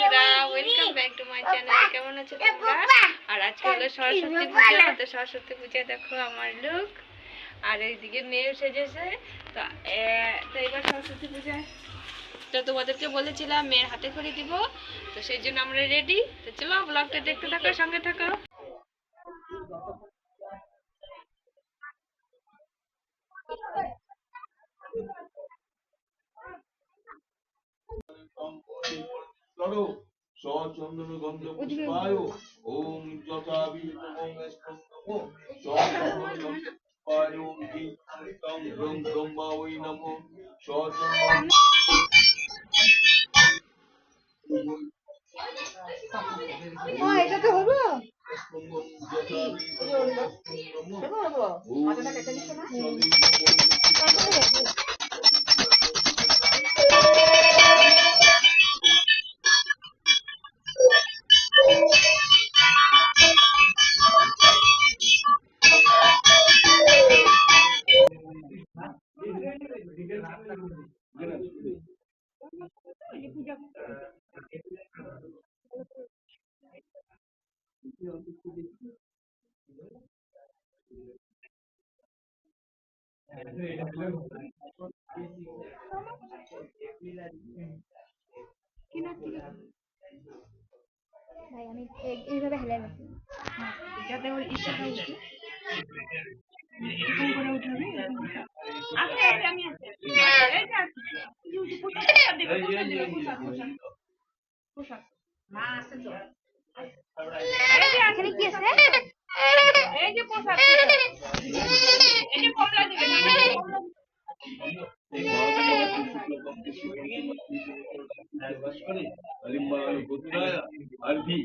বন্ধুরা welcome back to my channel কেমন আছো তোমরা? আর আজকে হলো সরস্বতী পূজা তো সরস্বতী পূজা দেখো আমার লুক আর এইদিকে মেয়েও সেজেছে। তো তো এবার সরস্বতী পূজা তো তোমাদেরকে বলেছিলাম মেয়ের হাতে করে দিব। তো সেই জন্য আমরা রেডি তো চলো ব্লগটা দেখতে থাকো সঙ্গে থাকো। করো সচন্দন নমো সচন্দন গন্ধ পুষ্পায় ওম সচন্দন এটা তো হলো? যথা বিষ্ণুম নমো ওম ভাই আমি এই- এইভাবে হেলে গেছি যাতে ওর ইচ্ছাটা উঠে এরকম করে উঠাবে আছে। এখানে কি আছে? এই যে পোশাক, যে কমলা। আরবি।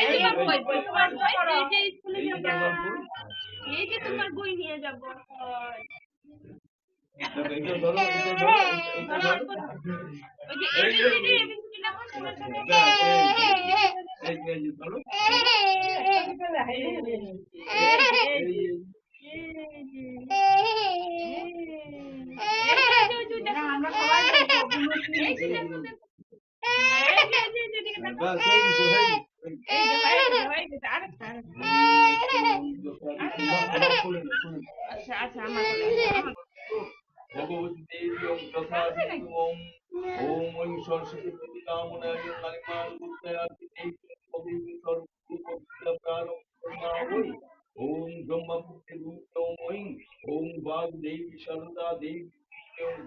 এই যে তোমার বই, এই যে স্কুলে যাব। এই আচ্ছা, আচ্ছা, আমার বলে, আমার বলে। ভগবতী দেবী ওম তথা ওম ওম সরস্বতী দেবী কামনায় কালিমাল গুপ্তায়াতি দেবী ভগবতী সর্বভূত প্রাণম ওই ওম ব্রহ্মপুত্রে ওম ওই ওম বাগ দেবী শারদা দেবী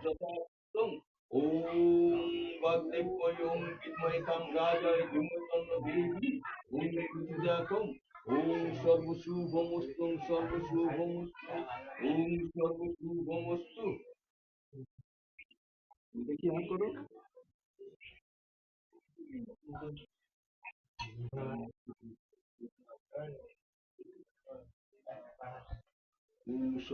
যথা ওম বাগদেব ওই ওম বিদ্মহে কাম রাজায় ধূমতন্ন দেবী ওম বিদ্যাকম ওম সর্বশুভমস্তু সর্বশুভমস্তু ওম সর্বশুভমস্তু দেখি অন করো ওম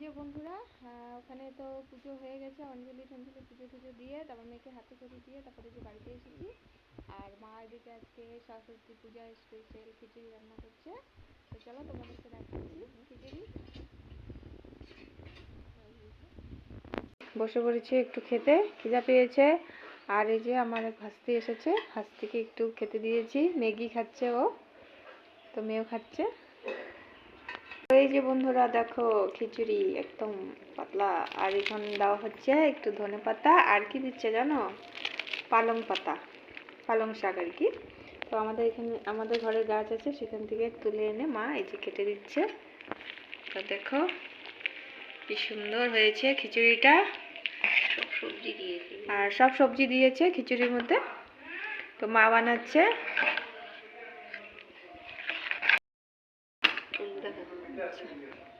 যে বন্ধুরা ওখানে তো পুজো হয়ে গেছে, অঞ্জলি টঞ্জলি পুজো টুজো দিয়ে, তারপর মেয়েকে হাতে করে দিয়ে তারপরে যে বাড়িতে এসেছি। আর মা এদিকে আজকে সরস্বতী পূজা স্পেশাল খিচুড়ি রান্না করছে। তো চলো তোমাদেরকে দেখাচ্ছি খিচুড়ি। বসে পড়েছি একটু খেতে, খিদা পেয়েছে। আর এই যে আমার এক ভাস্তি এসেছে, ভাস্তিকে একটু খেতে দিয়েছি, ম্যাগি খাচ্ছে ও। তো মেয়েও খাচ্ছে। এই যে বন্ধুরা দেখো খিচুড়ি একদম পাতলা। আর এখন দেওয়া হচ্ছে একটু ধনে পাতা আর কি দিচ্ছে জানো? পালং পাতা পালং শাক আর কি। তো আমাদের এখানে আমাদের ঘরের গাছ আছে সেখান থেকে তুলে এনে মা এই যে কেটে দিচ্ছে। তো দেখো কি সুন্দর হয়েছে খিচুড়িটা। সব সবজি দিয়েছি। আর সব সবজি দিয়েছে খিচুড়ির মধ্যে। তো মা বানাচ্ছে। that's in here.